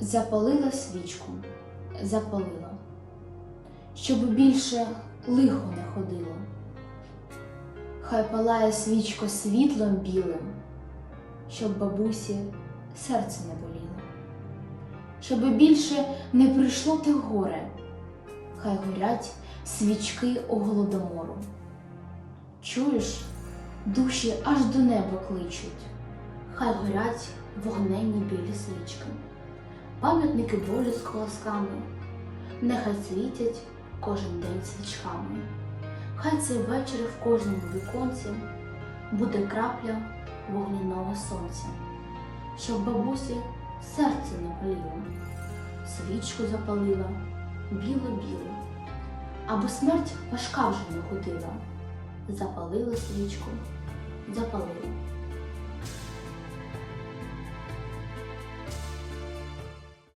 Запалила свічку, запалила, щоб більше лихо не ходило. Хай палає свічко світлом білим, щоб бабусі серце не боліло, щоб більше не прийшло те горе, хай горять свічки у голодомору. Чуєш, душі аж до неба кличуть, хай горять вогненні білі свічки, пам'ятники болю з колосками, нехай світять кожен день свічками. Хай цей вечір в кожному віконці буде крапля вогняного сонця, щоб бабусі серце не свічку запалила біло-біло, аби смерть важка вже не ходила. Запалила свічку, запалила.